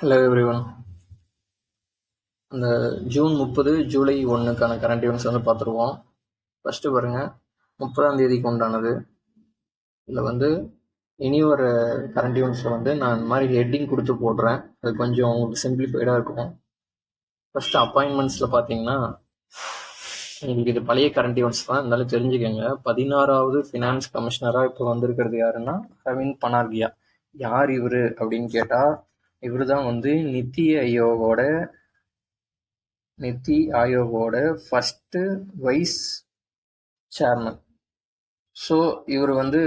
Hello everyone அந்த June முப்பது July ஒன்றுக்கான current events வந்து பார்த்துருவோம். ஃபஸ்ட்டு பாருங்கள் முப்பதாம் தேதிக்கு உண்டானது. இதில் வந்து இனி ஒரு கரண்ட் ஈவெண்ட்ஸில் வந்து நான் இந்த மாதிரி ஹெட்டிங் கொடுத்து போடுறேன். அது கொஞ்சம் உங்களுக்கு சிம்பிளிஃபைடாக இருக்கும். ஃபஸ்ட்டு அப்பாயின்மெண்ட்ஸில் பார்த்தீங்கன்னா உங்களுக்கு இது பழைய கரண்ட் ஈவெண்ட்ஸ் தான். இருந்தாலும் தெரிஞ்சுக்கோங்க பதினாறாவது ஃபினான்ஸ் கமிஷனராக இப்போ வந்திருக்கிறது யாருன்னா அரவிந்த் பனார்கியா யார் இவர் அப்படின்னு கேட்டால் இவர் தான் வந்து நித்தி ஆயோகோட நித்தி ஆயோகோட ஃபஸ்ட்டு வைஸ் சேர்மன் ஸோ இவர் வந்து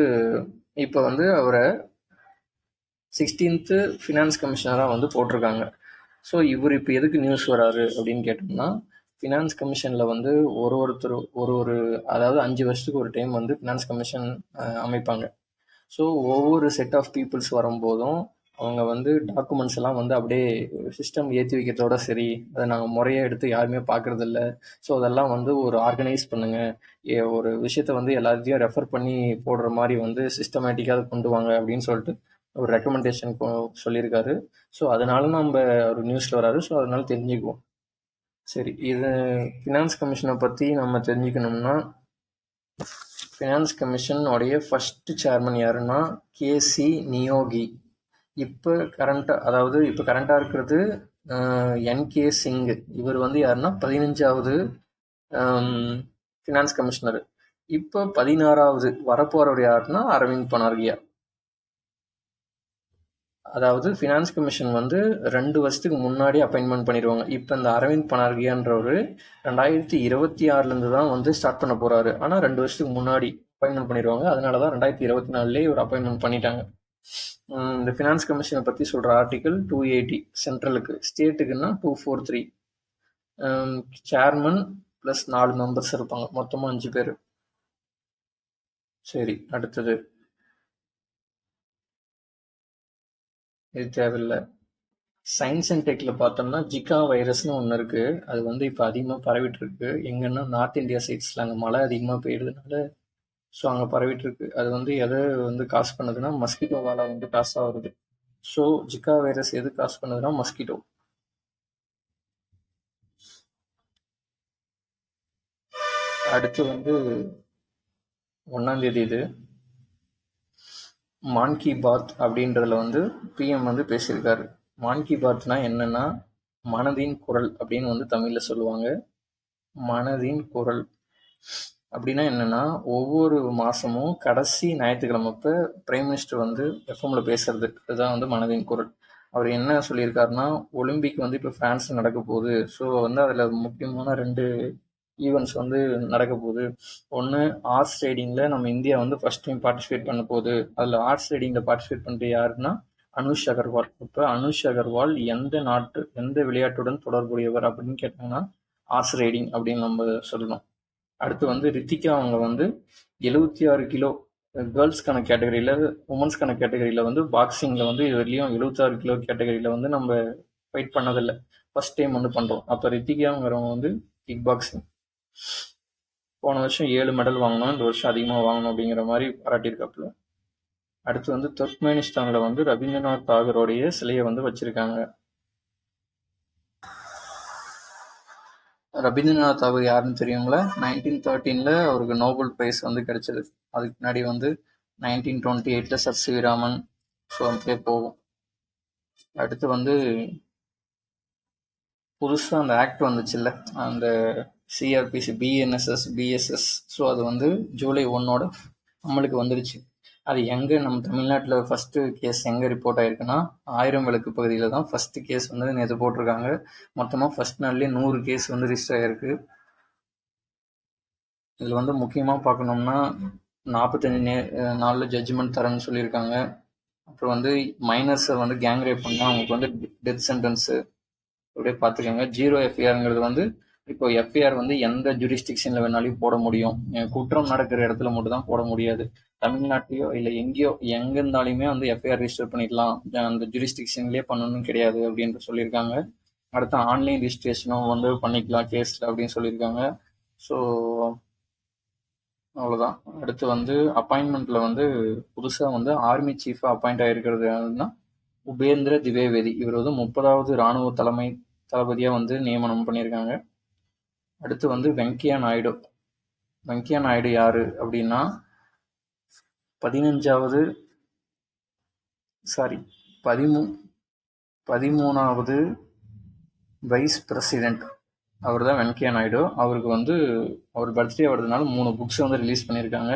இப்போ வந்து அவரை சிக்ஸ்டீன்த்து ஃபினான்ஸ் கமிஷனராக வந்து போட்டிருக்காங்க. ஸோ இவர் இப்போ எதுக்கு நியூஸ் வராரு அப்படின்னு கேட்டோம்னா ஃபினான்ஸ் கமிஷனில் வந்து ஒரு ஒருத்தர் ஒரு ஒரு அதாவது அஞ்சு வருஷத்துக்கு ஒரு டைம் வந்து ஃபினான்ஸ் கமிஷன் அமைப்பாங்க. ஸோ ஒவ்வொரு செட் ஆஃப் பீப்புள்ஸ் வரும்போதும் அவங்க வந்து டாக்குமெண்ட்ஸ் எல்லாம் வந்து அப்படியே சிஸ்டம் ஏற்றி வைக்கிறதோட சரி அதை நாங்கள் முறையாக எடுத்து யாருமே பார்க்குறதில்ல ஸோ அதெல்லாம் வந்து ஒரு ஆர்கனைஸ் பண்ணுங்கள் ஒரு விஷயத்த வந்து எல்லாத்தையும் ரெஃபர் பண்ணி போடுற மாதிரி வந்து சிஸ்டமேட்டிக்காக கொண்டு வாங்க அப்படின்னு சொல்லிட்டு ஒரு ரெக்கமெண்டேஷன் சொல்லியிருக்காரு. ஸோ அதனால நம்ம ஒரு நியூஸில் வராரு. ஸோ அதனால தெரிஞ்சுக்குவோம். சரி இது ஃபினான்ஸ் கமிஷனை பற்றி நம்ம தெரிஞ்சுக்கணும்னா ஃபினான்ஸ் கமிஷனுடைய ஃபஸ்ட்டு சேர்மன் யாருன்னா கேசி நியோகி. இப்போ கரண்ட்டாக அதாவது இப்போ கரண்ட்டாக இருக்கிறது என்கே சிங் இவர் வந்து யாருன்னா பதினஞ்சாவது ஃபினான்ஸ் கமிஷனர் இப்போ பதினாறாவது வரப்போகிறவர் யாருன்னா அரவிந்த் பனார்கியா. அதாவது ஃபினான்ஸ் கமிஷன் வந்து ரெண்டு வருஷத்துக்கு முன்னாடி அப்பாயின்மெண்ட் பண்ணிடுவாங்க. இப்போ இந்த அரவிந்த் பனார்கியான்றவர் ரெண்டாயிரத்தி இருபத்தி ஆறுலேருந்து தான் வந்து ஸ்டார்ட் பண்ண போகிறாரு ஆனால் ரெண்டு வருஷத்துக்கு முன்னாடி அப்பாயின்மெண்ட் பண்ணிடுவாங்க. அதனால தான் ரெண்டாயிரத்தி இருபத்தி நாலுலேயே ஒரு அப்பாயின்மெண்ட் பண்ணிட்டாங்க. இந்த ஃபினான்ஸ் கமிஷனை பற்றி சொல்கிற ஆர்டிக்கல் டூ எயிட்டி சென்ட்ரலுக்கு ஸ்டேட்டுக்குன்னா two four three chairman plus நாலு மெம்பர்ஸ் இருப்பாங்க. மொத்தமாக அஞ்சு பேர். சரி அடுத்தது. இது தேவையில்லை. சயின்ஸ் அண்ட் டெக்கில் பார்த்தோம்னா ஜிகா வைரஸ்னு ஒன்று இருக்குது அது வந்து இப்போ அதிகமாக பரவிட்டு இருக்கு. எங்கன்னா நார்த் இந்தியா சைட்ஸில் அங்கே மழை அதிகமாக பெய்யுறதுனால ஸோ அங்கே பரவிட்டு இருக்கு அது வந்து எதை வந்து காசு பண்ணுதுன்னா மஸ்கிட்டோவால் வந்து காசு ஆகுது. ஸோ ஜிக்கா வைரஸ் எது காசு பண்ணுதுன்னா மஸ்கிட்டோ அடுத்து வந்து ஒன்றாந்தேதி இது. மான் கி பாத் அப்படின்றதுல வந்து பிஎம் வந்து பேசியிருக்காரு. மான் கி பாத்னா என்னன்னா மனதின் குரல் அப்படின்னு வந்து தமிழில் சொல்லுவாங்க. மனதின் குரல். அப்படின்னா என்னென்னா ஒவ்வொரு மாதமும் கடைசி ஞாயிற்றுக்கிழமை அப்போ பிரைம் மினிஸ்டர் வந்து எஃப்எம்மில் பேசுறது. அதுதான் வந்து மனதின் குரல். அவர் என்ன சொல்லியிருக்காருன்னா ஒலிம்பிக் வந்து இப்போ ஃப்ரான்ஸில் நடக்க போகுது. ஸோ வந்து அதில் முக்கியமான ரெண்டு ஈவெண்ட்ஸ் வந்து நடக்க போகுது. ஒன்று ஆர்ட்ஸ் ரைடிங்கில் நம்ம இந்தியா வந்து ஃபஸ்ட் டைம் பார்ட்டிசிபேட் பண்ண போகுது. அதில் ஆர்ட்ஸ் ரைடிங்கில் பார்ட்டிசிபேட் பண்ணுறது யாருன்னா அனுஷ் அகர்வால். இப்போ அனுஷ் அகர்வால் எந்த நாட்டு எந்த விளையாட்டுடன் தொடர்புடையவர் அப்படின்னு கேட்டாங்கன்னா ஆர்ட்ஸ் ரைடிங் அப்படின்னு நம்ம சொல்லணும். அடுத்து வந்து ரித்திகா அவங்க வந்து எழுபத்தி ஆறு கிலோ கேர்ள்ஸ்க்கான கேட்டகரியில் உமன்ஸ்க்கான கேட்டகரியில் வந்து பாக்ஸிங்கில் வந்து இது வரையும் எழுபத்தாறு கிலோ கேட்டகரியில் வந்து நம்ம ஃபைட் பண்ணதில்லை. ஃபஸ்ட் டைம் வந்து பண்ணுறோம் அப்போ ரித்திகாங்கிறவங்க வந்து கிக் பாக்ஸிங் போன வருஷம் ஏழு மெடல் வாங்கணும் இந்த வருஷம் அதிகமாக வாங்கணும் அப்படிங்கிற மாதிரி பாராட்டியிருக்காப்புல. அடுத்து வந்து துர்க்மேனிஸ்தானில் வந்து ரவீந்திரநாத் தாகரோடைய சிலையை வந்து வச்சுருக்காங்க. ரவீந்திரநாத் தாகூர் யாருன்னு தெரியுங்களா? நைன்டீன் தேர்ட்டீனில் அவருக்கு நோபல் ப்ரைஸ் வந்து கிடைச்சது. அதுக்கு முன்னாடி வந்து நைன்டீன் டுவெண்ட்டி எயிட்டில் சர் சிவிராமன் ஸோ அப்படியே போகும். அடுத்து வந்து புதுசாக அந்த ஆக்ட் வந்துச்சுல்ல. அந்த சிஆர்பிசி பிஎன்எஸ்எஸ் பிஎஸ்எஸ் ஸோ அது வந்து ஜூலை ஒன்னோட நம்மளுக்கு வந்துடுச்சு அது எங்கே நம்ம தமிழ்நாட்டில் ஃபஸ்ட்டு கேஸ் எங்கே ரிப்போர்ட் ஆயிருக்குன்னா ஆயிரம் விளக்கு பகுதியில் தான் ஃபஸ்ட்டு கேஸ் வந்து நேற்று போட்டிருக்காங்க. மொத்தமாக ஃபஸ்ட் நாள்லேயே நூறு கேஸ் வந்து ரிஜிஸ்டர் ஆகிருக்கு இதில் வந்து முக்கியமாக பார்க்கணும்னா நாற்பத்தஞ்சு நே நாளில் ஜட்ஜ்மெண்ட் தரேன்னு சொல்லியிருக்காங்க. அப்புறம் வந்து மைனர்ஸை வந்து கேங் ரேப் பண்ணால் அவங்களுக்கு வந்து டெத் சென்டென்ஸு அப்படியே பார்த்துக்கோங்க. ஜீரோ எஃப்ஐஆருங்கிறது வந்து இப்போ எஃப்ஐஆர் வந்து எந்த ஜூரிஸ்டிக்ஷனில் வேணாலும் போட முடியும். குற்றம் நடக்கிற இடத்துல மட்டும் தான் போட முடியாது. தமிழ்நாட்டிலையோ இல்லை எங்கேயோ எங்கே இருந்தாலுமே வந்து எஃப்ஐஆர் ரிஜிஸ்டர் பண்ணிக்கலாம் அந்த ஜூரிஸ்டிக்ஷன்லேயே பண்ணணும் கிடையாது அப்படின்னு சொல்லியிருக்காங்க. அடுத்து ஆன்லைன் ரிஜிஸ்ட்ரேஷனும் வந்து பண்ணிக்கலாம் கேஸில் அப்படின்னு சொல்லியிருக்காங்க. ஸோ அவ்வளோதான் அடுத்து வந்து அப்பாயின்மெண்ட்டில் வந்து புதுசாக வந்து ஆர்மி சீஃபாக அப்பாயிண்ட் ஆகிருக்கிறது உபேந்திர திவேவேதி. இவர் வந்து முப்பதாவது இராணுவ தலைமை தளபதியாக வந்து நியமனம் பண்ணியிருக்காங்க. அடுத்து வந்து வெங்கையா நாயுடு. வெங்கையா நாயுடு யார் அப்படின்னா பதினஞ்சாவது சாரி பதிமூ பதிமூணாவது வைஸ் பிரசிடெண்ட் அவர் தான் வெங்கையா நாயுடு. அவருக்கு வந்து அவர் பர்த்டே வருதுனால மூணு புக்ஸ் வந்து ரிலீஸ் பண்ணியிருக்காங்க.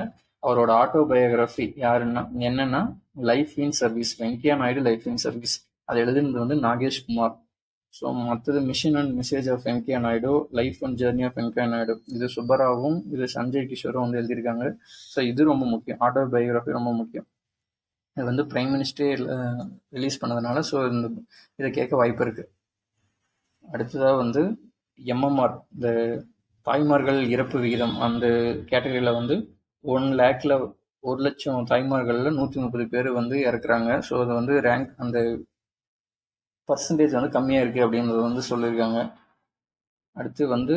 அவரோட ஆட்டோபயோகிராஃபி யாருன்னா என்னன்னா life in service Venkaiah Naidu life in service அது எழுதுனது வந்து நாகேஷ் குமார் ஸோ மற்றது mission and message of Venkaiah Naidu life and journey of Venkaiah Naidu இது சுப்பராவும் இது சஞ்சய் கிஷோரும் வந்து எழுதியிருக்காங்க. ஸோ இது ரொம்ப முக்கியம். ஆட்டோபயோகிராஃபி ரொம்ப முக்கியம். இது வந்து பிரைம் மினிஸ்டரே ரிலீஸ் பண்ணதுனால ஸோ இந்த இதை கேட்க வாய்ப்பு இருக்குது அடுத்ததாக வந்து எம்எம்ஆர் இந்த தாய்மார்கள் இறப்பு விகிதம். அந்த கேட்டகரியில் வந்து ஒன் லேக்கில் ஒரு லட்சம் தாய்மார்களில் நூற்றி முப்பது பேர் வந்து இறக்குறாங்க. ஸோ அது வந்து ரேங்க் அந்த பர்சன்டேஜ் வந்து கம்மியாக இருக்குது அப்படின்றத வந்து சொல்லியிருக்காங்க. அடுத்து வந்து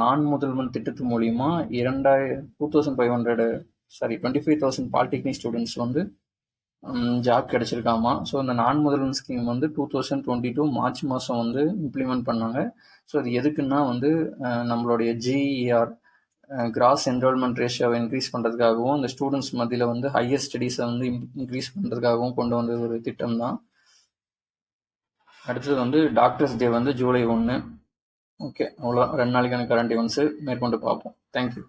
நான் முதல்வன் திட்டத்து மூலிமா இரண்டாயிர two thousand five hundred sorry twenty five thousand polytechnic students வந்து ஜாப் கிடச்சிருக்காமா? ஸோ இந்த நான் முதல்வன் ஸ்கீம் வந்து two thousand twenty two March மாதம் வந்து இம்ப்ளிமெண்ட் பண்ணாங்க. ஸோ அது எதுக்குன்னா வந்து நம்மளுடைய ஜிஇஆர் கிராஸ் என்ரோல்மெண்ட் ரேஷியோவை இன்க்ரீஸ் பண்ணுறதுக்காகவும் இந்த ஸ்டூடெண்ட்ஸ் மத்தியில் வந்து ஹையர் ஸ்டடீஸை வந்து இன்க்ரீஸ் பண்ணுறதுக்காகவும் கொண்டு வந்த ஒரு திட்டம் தான் அடுத்தது வந்து டாக்டர்ஸ் டே வந்து ஜூலை ஒன்று ஓகே அவ்வளோ ரெண்டு நாளைக்கான கரண்ட் ஈவெண்ட்ஸு மேற்கொண்டு பார்ப்போம். தேங்க்யூ